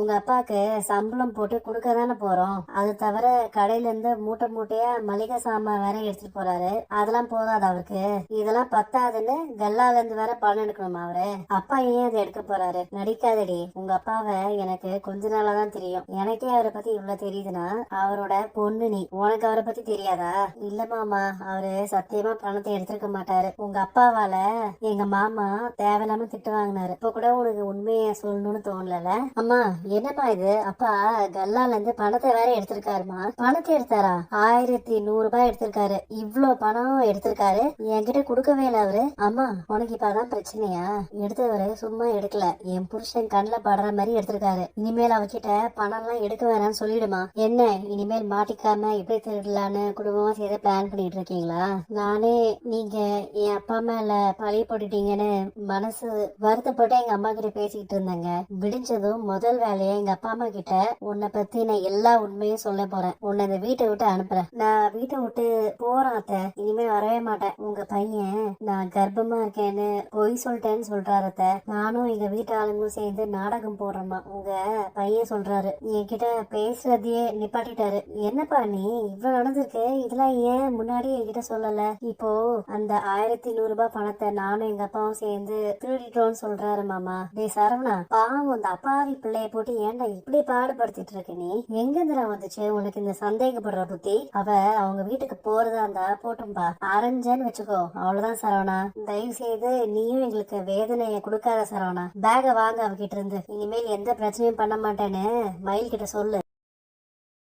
உங்க அப்பாக்கு சம்பளம் போட்டு கொடுக்க தானே போறோம். அது தவிர கடையில இருந்து மூட்டை மூட்டையா மளிகை சாமான் வேற எடுத்துட்டு போறாரு. அதெல்லாம் போதாது அவருக்கு. இதெல்லாம் பத்தாதுன்னு கல்லால இருந்து வேற பணம் எடுக்கணுமா அவரு? அப்பா ஏன் அதை எடுக்க போறாரு? நடிக்காதடி. உங்க அப்பாவை எனக்கு கொஞ்ச நாளா தான் தெரியும். எனக்கே அவரை பத்தி இவ்வளவு தெரியுதுன்னா அவரோட பொண்ணு நீ. உனக்கு அவரை பத்தி தெரியாதா? இல்ல மாமா அவரு சத்தியமா பணத்தை எடுத்திருக்க மாட்டாரு. உங்க அப்பாவால எங்க மாமா தேவையில்லாம திட்டு வாங்கினாரு. இப்ப கூட உனக்கு உண்மையை சொல்லணும்னு தோணல அம்மா என்னப்பா இது? அப்பா கல்லால இருந்து பணத்தை வேற எடுத்திருக்காருமா. பணத்தை எடுத்தாரா? ஆயிரத்தி நூறு ரூபாய் எடுத்திருக்காரு. இவ்ளோ பணம் எடுத்திருக்காரு. என்கிட்ட கொடுக்கவே இல்லை அவரு. அம்மா உனக்கு இப்பதான் பிரச்சனையா? எடுத்தவரு சும்மா எடுக்கல. என் புருஷன் கண்ணில் படுற மாதிரி எடுத்திருக்காரு. இனிமேல் அவகிட்ட பணம் எல்லாம் எடுக்க வேணாம்னு சொல்லிடுமா? என்ன? இனிமேல் மாட்டிக்காம எப்படி திருடலான்னு குடும்பமா சேர்ந்து பிளான் பண்ணிட்டு இருக்கீங்களா? நானே நீங்க என் அப்பா மேல பழைய போட்டுட்டீங்கன்னு மனசு வருத்தப்பட்டு எங்க அம்மா கிட்ட பேசிக்கிட்டு இருந்தேங்க. விடிஞ்சதும் முதல் வேலை வேலையா எங்க அப்பா அம்மா கிட்ட உன்னை பத்தி நான் எல்லா உண்மையும் சொல்ல போறேன். உன்னை இந்த வீட்டை விட்டு அனுப்புறேன். நான் வீட்டை விட்டு போறேன் அத்த. இனிமே வரவே மாட்டேன். உங்க பையன் நான் கர்ப்பமா இருக்கேன்னு பொய் சொல்லிட்டேன்னு சொல்றாரு அத்த. நானும் எங்க வீட்டு ஆளுங்களும் சேர்ந்து நாடகம் போடுறோமா உங்க பையன் சொல்றாரு. என்கிட்ட பேசுறதையே நிப்பாட்டிட்டாரு. என்னப்பா நீ இவ்வளவு நடந்திருக்கு? இதெல்லாம் ஏன் முன்னாடி என்கிட்ட சொல்லல? இப்போ அந்த ஆயிரத்தி நூறு ரூபாய் பணத்தை நானும் எங்க அப்பாவும் சேர்ந்து திருடிட்டோம்னு சொல்றாரு மாமா. டே சரவணா பாவம் அந்த அப்பாவி பிள்ளைய போட்டு ஏன்டா இப்படி பாடுபடுத்திட்டு இருக்க நீ? எங்க இருந்துடா வந்துச்சு? உனக்கு இந்த சந்தேகப்படுற புத்தி? அவ அவங்க வீட்டுக்கு போறதா இருந்தா போட்டும்பா. அரைஞ்சேன்னு வச்சுக்கோ. அவ்வளவுதான் சரவணா. தயவு செய்து நீயும் எங்களுக்கு வேதனையை கொடுக்காத சரவணா. பேக வாங்க அவகிட்ட இருந்து. இனிமேல் எந்த பிரச்சனையும் பண்ண மாட்டேன்னு மயில் கிட்ட சொல்லு.